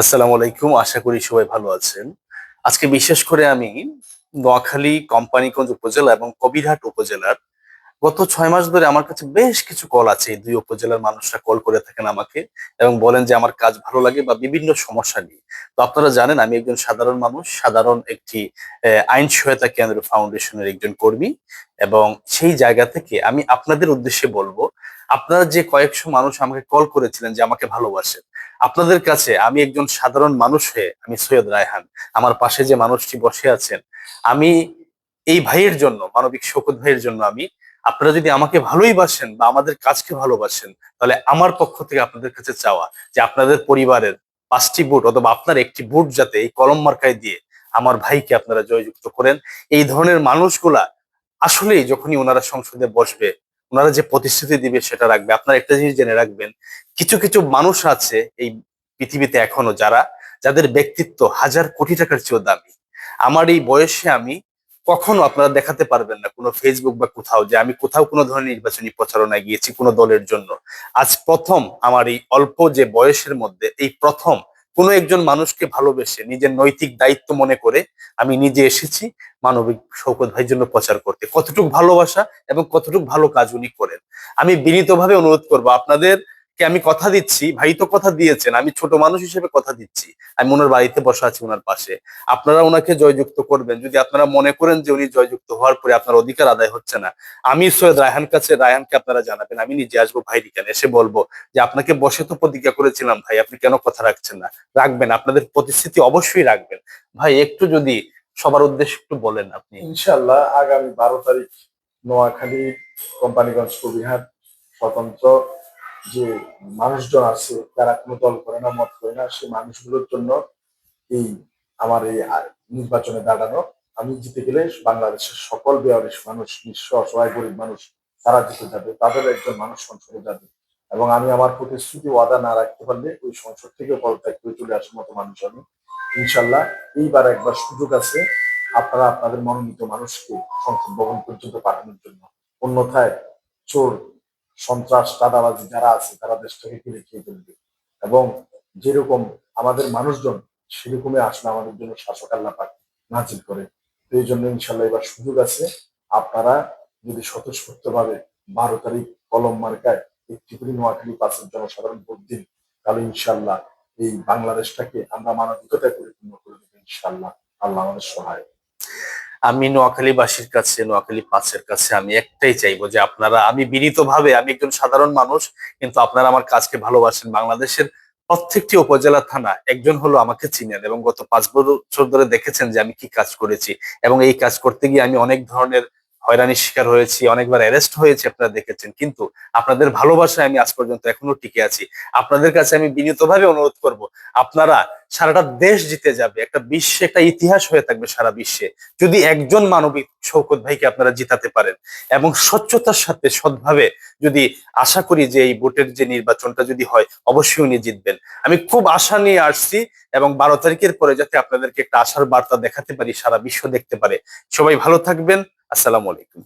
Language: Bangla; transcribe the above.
আসসালামু আলাইকুম, আশা করি সবাই ভালো আছেন। আজকে বিশেষ করে আমি নোয়াখালী কোম্পানিগঞ্জ উপজেলা এবং কবিরহাট উপজেলার গত ছয় মাস ধরে আমার কাছে বেশ কিছু কল আছে। দুই উপজেলার মানুষরা কল করে থাকেন আমাকে এবং বলেন যে আমার কাজ ভালো লাগে বা বিভিন্ন সমস্যা নিয়ে। তো আপনারা জানেন, আমি একজন সাধারণ মানুষ, সাধারণ একটি আইন সহায়তা কেন্দ্র ফাউন্ডেশনের একজন কর্মী এবং সেই জায়গা থেকে আমি আপনাদের উদ্দেশ্যে বলব আপনারা যে কয়েকশো মানুষ আমাকে কল করেছিলেন যে আমাকে ভালোবাসেন, আপনাদের কাছে আমি একজন সাধারণ মানুষ হয়ে আমি সৈয়দ রায়হান, আমার পাশে যে মানুষটি বসে আছেন, আমি এই ভাইয়ের জন্য, মানবিক শোকত ভাইয়ের জন্য আমি, আপনারা যদি আমাকে ভালোই বাসেন বা আমাদের কাজকে ভালোবাসেন, তাহলে আমার পক্ষ থেকে আপনাদের কাছে চাওয়া যে আপনাদের পরিবারের পাঁচটি বুট অথবা আপনার একটি বুট যাতে এই কলম মার্কায় দিয়ে আমার ভাইকে আপনারা জয়যুক্ত করেন। এই ধরনের মানুষগুলা আসলেই যখনই ওনারা সংসদে বসবে ওনারা যে প্রতিশ্রুতি দিবে সেটা রাখবে। আপনারা একটা জিনিস জেনে রাখবেন, কিছু কিছু মানুষ আছে এই পৃথিবীতে এখনও যারা, যাদের ব্যক্তিত্ব হাজার কোটি টাকার চেয়েও দামি। আমার এই বয়সে আমি কখনো আপনারা দেখাতে পারবেন না কোনো ফেসবুক বা কোথাও যে আমি কোথাও কোনো ধরনের নির্বাচনী প্রচারণায় গিয়েছি কোনো দলের জন্য। আজ প্রথম আমার এই অল্প যে বয়সের মধ্যে, এই প্রথম কোনো একজন মানুষকে ভালোবেসে নিজের নৈতিক দায়িত্ব মনে করে আমি নিজে এসেছি মানবিক শৌকত ভাইয়ের জন্য প্রচার করতে। কতটুকু ভালোবাসা এবং কতটুকু ভালো কাজ উনি করেন। আমি বিনীতভাবে অনুরোধ করব আপনাদের কে আমি কথা দিচ্ছি, ভাই তো কথা দিয়েছেন, আমি ছোট মানুষ হিসেবে কথা দিচ্ছি। আমি ওনার বাড়িতে বসা আছি, ওনার পাশে। আপনারা ওনাকে জয়যুক্ত করবেন। যদি আপনারা মনে করেন যে উনি জয়যুক্ত হওয়ার পরে আপনার অধিকার আদায় হচ্ছে না, আমি সৈয়দ রায়হান কাছে, রায়হানকে আপনারা জানাবেন, আমি নিজে আসব ভাই কেন এসে বলব যে আপনাকে বসে তো প্রতিজ্ঞা করেছিলাম, ভাই আপনি কেন কথা রাখছেন না? রাখবেন, আপনাদের প্রতিশ্রুতি অবশ্যই রাখবেন। ভাই একটু যদি সবার উদ্দেশ্যে একটু বলেন আপনি। ইনশাল্লাহ আগামী বারো তারিখ নোয়াখালী, কোম্পানিগঞ্জ, কবিরহাট, স্বতন্ত্র যে মানুষজন আছে তারা কোনো দল করে না, মত করে না সেই মানুষগুলোর জন্য এই আমার এই নির্বাচনে দাঁড়ানো। আমি জিতে গেলে বাংলাদেশের সকল বেয়ারিশ মানুষ, নিঃস্ব অসহায় গরিব মানুষ, তারা জিতে যাবে, তাদের একজন মানুষ সংসদে যাবে। এবং আমি আমার প্রতিশ্রুতি ওয়াদা না রাখতে পারলে ওই সংসদ থেকে পদত্যাগ করে চলে আসার মতো মানুষ আমি। ইনশাল্লাহ এইবার একবার সুযোগ আছে, আপনারা আপনাদের মনোনীত মানুষকে সংসদ ভবন পর্যন্ত পাঠানোর জন্য। অন্যথায় চোর সন্ত্রাস, চাঁদাবাজি যারা আছে, তারা দেশটাকে কিনে খেয়ে ফেলবে। এবং যেরকম আমাদের মানুষজন, সেরকমই আসলে আমাদের জন্য শাসক আল্লাহ পাক নাজিল করে। তো এই জন্য ইনশাল্লাহ এবার সুযোগ আছে, আপনারা যদি স্বতঃস্ফূর্ত ভাবে বারো তারিখ কলম মার্কায় এই ত্রিপুরী নোয়াখালী পাশের জনসাধারণ ভোট দিন, তাহলে ইনশাল্লাহ এই বাংলাদেশটাকে আমরা মানবিকতায় পরিপূর্ণ করে দেবো ইনশাল্লাহ। আল্লাহ আমাদের সহায়। আমি নোয়াখালীবাসীর কাছে, নোয়াখালী পাঁচের কাছে আমি একটাই চাইব যে আপনারা, আমি বিনীতভাবে, আমি একজন সাধারণ মানুষ, কিন্তু আপনারা আমার কাজকে ভালোবাসেন। বাংলাদেশের প্রত্যেকটি উপজেলা থানা একজন হলো আমাকে চিনেন এবং গত পাঁচ বছর ধরে দেখেছেন যে আমি কি কাজ করেছি। এবং এই কাজ করতে গিয়ে আমি অনেক ধরনের হয়রানির শিকার হয়েছি, অনেকবার অ্যারেস্ট হয়েছে, আপনারা দেখেছেন। কিন্তু আপনাদের ভালোবাসায় আমি আজ পর্যন্ত এখনও টিকে আছি। আপনাদের কাছে আমি বিনীতভাবে অনুরোধ করব, আপনারা সারাটা দেশ জিতে যাবে, একটা বিশ্বে, একটা ইতিহাস হয়ে থাকবে সারা বিশ্বে। যদি একজন মানবিক শৌকত ভাইকে আপনারা জিতাতে পারেন, এবং স্বচ্ছতার সাথে, সৎভাবে যদি আশা করি যে এই ভোটের যে নির্বাচনটা যদি হয়, অবশ্যই উনি জিতবেন। আমি খুব আশা নিয়ে আসছি, এবং বারো তারিখের পরে যাতে আপনাদেরকে একটা আশার বার্তা দেখাতে পারি, সারা বিশ্ব দেখতে পারে। সবাই ভালো থাকবেন। আসসালামু আলাইকুম।